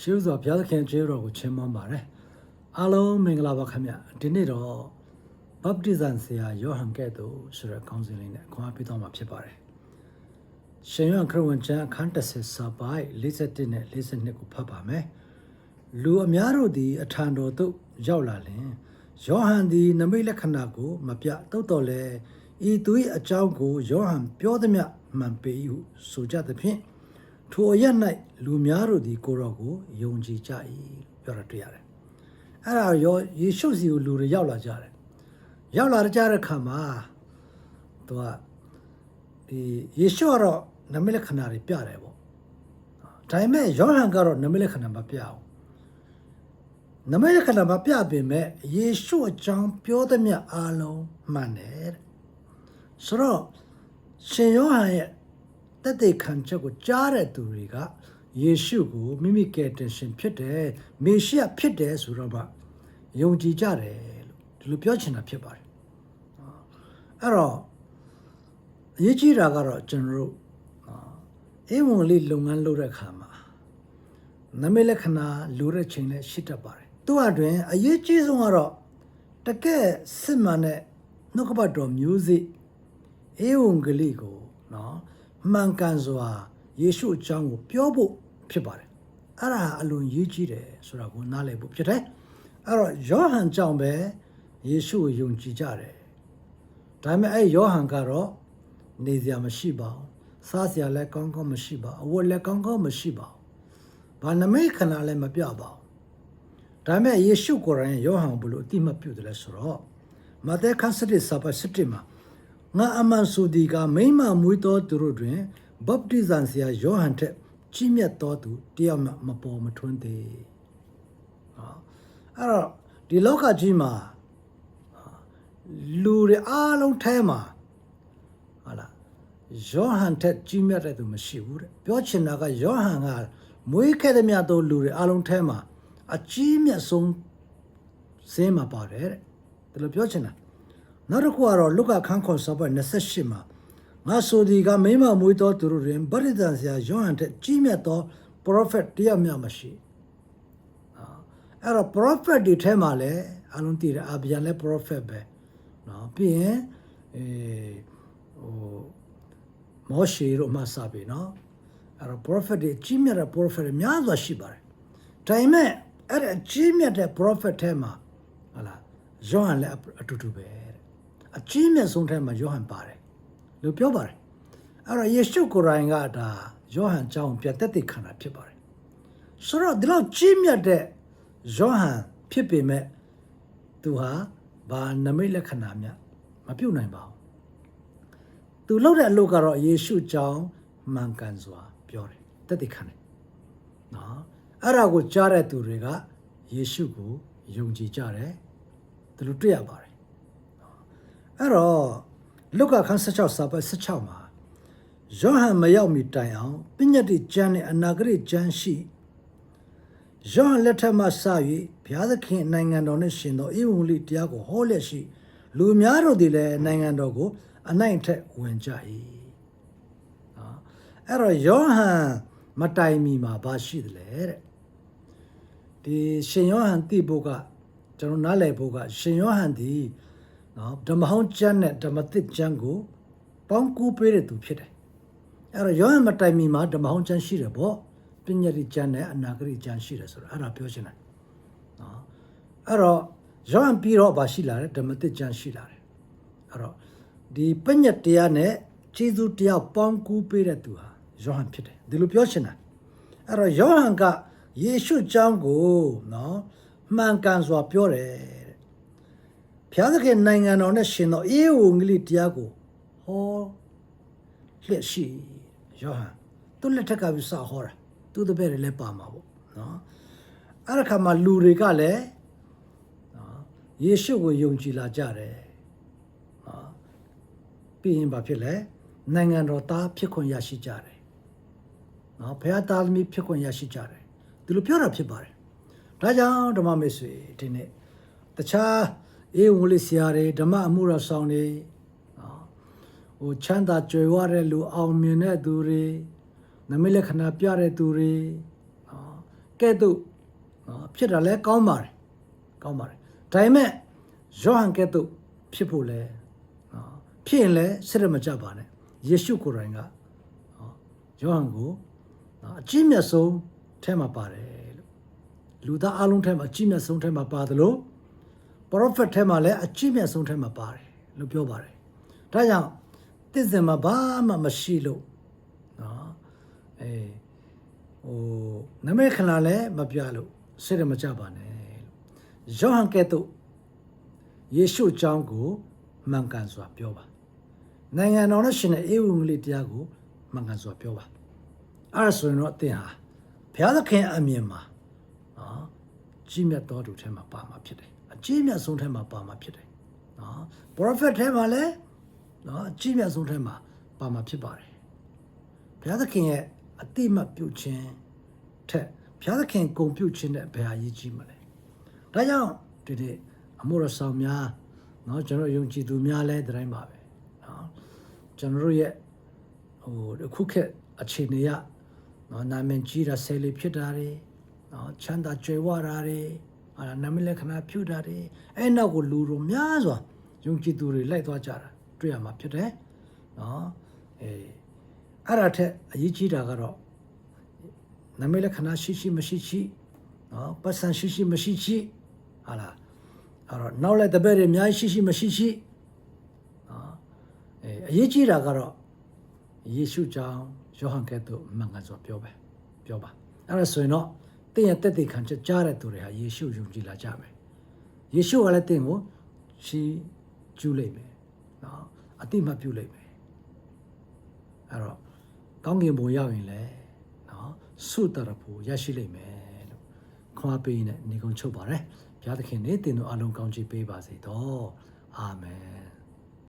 ရှေးဥစွာဘုရားသခင်ကျေးတော်ကိုချီးမွမ်းပါတယ်အားလုံးမင်္ဂလာပါခင်ဗျဒီနေ့တော့ဘပ်တိဇန်ဆရာယောဟန်ကဲ့သို့ဆိုတဲ့ခေါင်းစဉ်လေးနဲ့ခွန်အားပေးသွားမှာဖြစ်ပါတယ်ရှင်ယောဟန်ခရစ်ဝင်ကျမ်းအခန်း30စာပိုက်51နဲ့52ကိုဖတ်ပါမယ်လူအများတို့သည်အထံတော်သို့ရောက်လာလင်ယောဟန်သည်နမိတ်လက္ခဏာကိုမပြတုတ်တော်လဲဤသူ၏အကြောင်းကိုယောဟန်ပြောသည်မြမှန်ပေ၏ဟုဆိုကြသဖြင့် ထိုအရ၌လူများတို့သည်ကိုရောကိုယုံကြည်ကြ၏လို့ပြောတာတွေ့ရတယ်။အဲ့ဒါရောယေရှုစီကိုလူတွေရောက်လာကြတယ်။ရောက်လာကြတဲ့ခါမှာသူကဒီယေရှုကတော့နမိတ်လက္ခဏာတွေပြတယ်ပေါ့။ဒါပေမဲ့ယောဟန်ကတော့နမိတ်လက္ခဏာမပြဘူး။နမိတ်လက္ခဏာမပြပေမဲ့ယေရှုအကြောင်းပြောသမျှအားလုံးမှန်တယ်တဲ့။ဆိုတော့ရှင်ယောဟန်ရဲ့ တက်တဲ့ခံချက်ကိုကြားတဲ့သူတွေကယေရှုကိုမိမိကယ်တင်ရှင်ဖြစ်တယ်မေရှိယဖြစ်တယ်ဆိုတော့မှယုံကြည်ကြတယ်လို့ဒီလိုပြောချင်တာဖြစ်ပါတယ်အဲ့တော့အရေးကြီးတာကတော့ကျွန်တော်တို့အေးဝန်လေးလုပ်ငန်းလုပ်တဲ့အခါမှာနမိတ်လက္ခဏာလိုတဲ့ချိန်နဲ့ရှိတတ်ပါတယ်သူ့အတွင်အရေးကြီးဆုံးကတော့တကယ်စစ်မှန်တဲ့နှုတ်ကပတ်တော်မျိုးစိအေဝံဂေလိကိုနော် မှန်ကန်စွာယေရှုအကြောင်းကိုပြောဖို့ဖြစ်ပါတယ်အဲ့ဒါအလွန်ရေးကြီးတယ်ဆိုတာကိုနားလည်ဖို့ဖြစ်တယ်အဲ့တော့ယောဟန်ကြောင့်ပဲယေရှုကိုယုံကြည်ကြတယ်ဒါပေမဲ့အဲ့ယောဟန်ကတော့နေစရာမရှိပါဘူးစားစရာလည်းကောင်းကောင်းမရှိပါဘူးအဝတ်လည်းကောင်းကောင်းမရှိပါဘူးဘာနမိတ်ခဏလည်းမပြပါဘူးဒါပေမဲ့ယေရှုကိုယ်တိုင်ယောဟန်ဘလို့အတိမတ်ပြုတယ်လဲဆိုတော့မဿဲခန်းစတစ်စာပတ်စတစ်မှာ ငါအမှန်ဆိုဒီကမိမမွေးတော်သူတို့တွင်ဗပ်တိဇန်ဆရာယောဟန်ထက်ကြီးမြတ်တော်သူတယောက်မှမပေါ်မထွန်းသေးဟောအဲ့တော့ဒီလောကကြီးမှာလူတွေအားလုံးထဲမှာဟာလားယောဟန်ထက်ကြီးမြတ်တဲ့သူမရှိဘူးတဲ့ပြောချင်တာကယောဟန်ကမွေးခဲ့တဲ့မြတ်သောလူတွေအားလုံးထဲမှာအကြီးမြတ်ဆုံးစင်းမှာပါတယ်တဲ့ဒါလိုပြောချင်တာ နောက်တစ်ခုကတော့လုကာခန်းခွန်ဆော့ဘွဲ28မှာငါဆိုဒီကမိမမွေးသောသူတို့တွင်ဗရိဒန်ဆရာယောဟန်ထက်ကြီးမြတ်သော prophet တယောက်မျှမရှိအဲ့တော့ prophet တွေထဲမှာလည်းအလုံးတည်တယ်အဗျာလည်း prophet ပဲနော်ပြီးရင်အဲဟိုမောရှေတို့မှစပြီနော်အဲ့တော့ prophet တွေကြီးမြတ်တဲ့ prophet တွေများစွာရှိပါတယ်ဒါပေမဲ့အဲ့ဒါကြီးမြတ်တဲ့ prophet ထဲမှာဟလာယောဟန်လည်းအတူတူပဲ အကြီးမြတ်ဆုံးထဲမှာယောဟန်ပါတယ်လို့ပြောပါတယ်အဲ့တော့ယေရှုကိုယ်တိုင်ကဒါယောဟန်ကြောင့်ပြတ်သက်တဲ့ခန္ဓာဖြစ်ပါတယ်ဆိုတော့ဒီလောက်ကြီးမြတ်တဲ့ယောဟန်ဖြစ်ပေမဲ့သူဟာဘာနမိတ်လက္ခဏာများမပြုတ်နိုင်ပါဘူးသူလုပ်တဲ့အလုပ်ကတော့ယေရှုကြောင့်မှန်ကန်စွာပြောတယ်တက်တဲ့ခန္ဓာနော်အဲ့ဒါကိုကြားတဲ့သူတွေကယေရှုကိုယုံကြည်ကြတယ်သူတို့တွေ့ရပါတယ် အဲ့တော့လုကာခန်း16စာပတ်16မှာယောဟန်မရောက်မီတိုင်အောင်ပညတ်တိကျမ်းနဲ့အနာဂရိကျမ်းရှိယောဟန်လက်ထက်မှစ၍ဘုရားသခင်နိုင်ငံတော်နှင့်ရှင်သောဧဝံဂေလိတရားကိုဟောလျက်ရှိ လူများတို့သည်လည်းနိုင်ငံတော်ကို အနိုင်အထက်ဝင်ကြ၏နော်အဲ့တော့ယောဟန်မတိုင်မီမှာဘာရှိသလဲတဲ့ဒီရှင်ယောဟန်သိဖို့ကကျွန်တော်နားလည်ဖို့ကရှင်ယောဟန်ဒီ နော်ဓမ္မဟောင်းကျမ်းနဲ့ဓမ္မသစ်ကျမ်းကိုပေါင်းကူးပေးတဲ့သူဖြစ်တယ်အဲ့တော့ယောဟန်မတိုင်မီမှာဓမ္မဟောင်းကျမ်းရှိတယ်ပေါ့ပညာတိကျမ်းနဲ့အနာဂရိကျမ်းရှိတယ်ဆိုတော့အဲ့ဒါပြောချင်တယ်နော်အဲ့တော့ယောဟန်ပြီးတော့ဗာရှိလာတယ်ဓမ္မသစ်ကျမ်းရှိလာတယ်အဲ့တော့ဒီပညာတရားနဲ့ခြေသူတရားပေါင်းကူးပေးတဲ့သူဟာယောဟန်ဖြစ်တယ်ဒီလိုပြောချင်တာအဲ့တော့ယောဟန်ကယေရှုကြောင့်ကိုနော်မှန်ကန်စွာပြောတယ်တဲ့ ဘုရားသခင်နိုင်ငံတော်နဲ့ရှင်တော်အေးဝံဂေလိတရားကိုဟောလျက်ရှိယောဟန်သူလက်ထက်ကပြီးစဟောတာသူတပည့်တွေလည်းပါမှာပေါ့နော်အဲ့ဒီခါမှာလူတွေကလည်းနော်ယေရှုကိုယုံကြည်လာကြတယ်နော်ပြီးရင်ဘာဖြစ်လဲနိုင်ငံတော်သားဖြစ်ခွင့်ရရှိကြတယ်နော်ဘုရားသားသမီးဖြစ်ခွင့်ရရှိကြတယ်ဒီလိုပြောတာဖြစ်ပါတယ်ဒါကြောင့်ဓမ္မမိတ်ဆွေဒီနေ့တခြား အေးဝံလေးဆရာတွေဓမ္မအမှုတော်ဆောင်တွေနော်ဟိုချမ်းသာကြွယ်ဝတဲ့လူအောင်မြင်တဲ့သူတွေနမိတ်လက္ခဏာပြတဲ့သူတွေနော်ကဲ့သို့နော်ဖြစ်တာလဲကောင်းပါတယ်ကောင်းပါတယ်ဒါပေမဲ့ယောဟန်ကဲ့သို့ဖြစ်ဖို့လဲနော်ဖြစ်ရင်လဲစိတ်ရမကြပါနဲ့ယေရှုကိုယ်တိုင်ကနော်ယောဟန်ကိုနော်အကြီးမြတ်ဆုံးထဲမှာပါတယ်လို့လူသားအလုံးထဲမှာအကြီးမြတ်ဆုံးထဲမှာပါတယ်လို့ prophet ထဲမှာလည်းအကြီးမြတ်ဆုံးထဲမှာပါတယ်လို့ပြောပါတယ်ဒါကြောင့်တစ္ဆင်မှာဘာမှမရှိလို့နော်အေးဟိုနမိတ်ခဏလည်းမပြလို့စိတ်ရမကြပါနဲ့လို့ယောဟန်ကဲ့သို့ယေရှုအကြောင်းကိုမှန်ကန်စွာပြောပါနိုင်ငံတော်နဲ့ရှင်တဲ့အေဝံဂေလိတရားကိုမှန်ကန်စွာပြောပါအဲ့ဒါဆိုရင်တော့အသင်ဟာဘုရားသခင်အမြင်မှာနော် ကြီးမြတ်တော်သူထဲမှာပါမှာဖြစ်တယ်အကြီးမြတ်ဆုံးထဲမှာပါမှာဖြစ်တယ်နော် prophet ထဲမှာလည်းနော်အကြီးမြတ်ဆုံးထဲမှာပါမှာဖြစ်ပါတယ်ဘုရားသခင်ရဲ့အတိမတ်ပြုခြင်းထက်ဘုရားသခင်ဂုံပြုခြင်းတဲ့ဘယ်ဟာရည်ကြီးမလဲဒါကြောင့်ဒီနေ့အမှုရဆောင်များနော်ကျွန်တော်ယုံကြည်သူများလဲဒီတိုင်းပါပဲနော်ကျွန်တော်တို့ရဲ့ဟိုအခုခေတ်အခြေအနေရနော်နာမည်ကြီးတာဆယ်လီဖြစ်တာတွေ နော်ချမ်းသာကြွယ်ဝတာတွေဟာနာမည်လက္ခဏာပြုတာတွေအဲ့နောက်ကိုလူတို့များစွာယုံကြည်သူတွေလိုက်သွားကြတာတွေ့ရမှာဖြစ်တယ်နော်အေးအဲ့ဒါထက်အရေးကြီးတာကတော့နာမည်လက္ခဏာရှိရှိမရှိရှိနော်ပတ်စံရှိရှိမရှိရှိဟာလားအဲ့တော့နောက်လည်းတပည့်တွေအများကြီးရှိရှိမရှိရှိနော်အဲအရေးကြီးတာကတော့ယေရှုကြောင့်ယောဟန်ကဲ့သို့မှန်ကန်စွာပြောပဲပြောပါအဲ့ဒါဆိုရင်တော့ တင်းရဲ့တက်တဲ့ခံချက်ကြားတဲ့သူတွေဟာယေရှုယုံကြည်လာကြမယ်ယေရှုကလည်းတင်းကိုရှီးကျူးလိုက်မယ်နော်အတိမတ်ပြုလိုက်မယ်အဲ့တော့ကောင်းကင်ဘုံရောက်ရင်လည်းနော်ဆုတရဖို့ရရှိလိမ့်မယ်လို့ခွာပေးနေနေကုန်ချုပ်ပါတယ်ဘုရားသခင်နေတင်တို့အလုံးကောင်းချီးပေးပါစေတော့အာမင်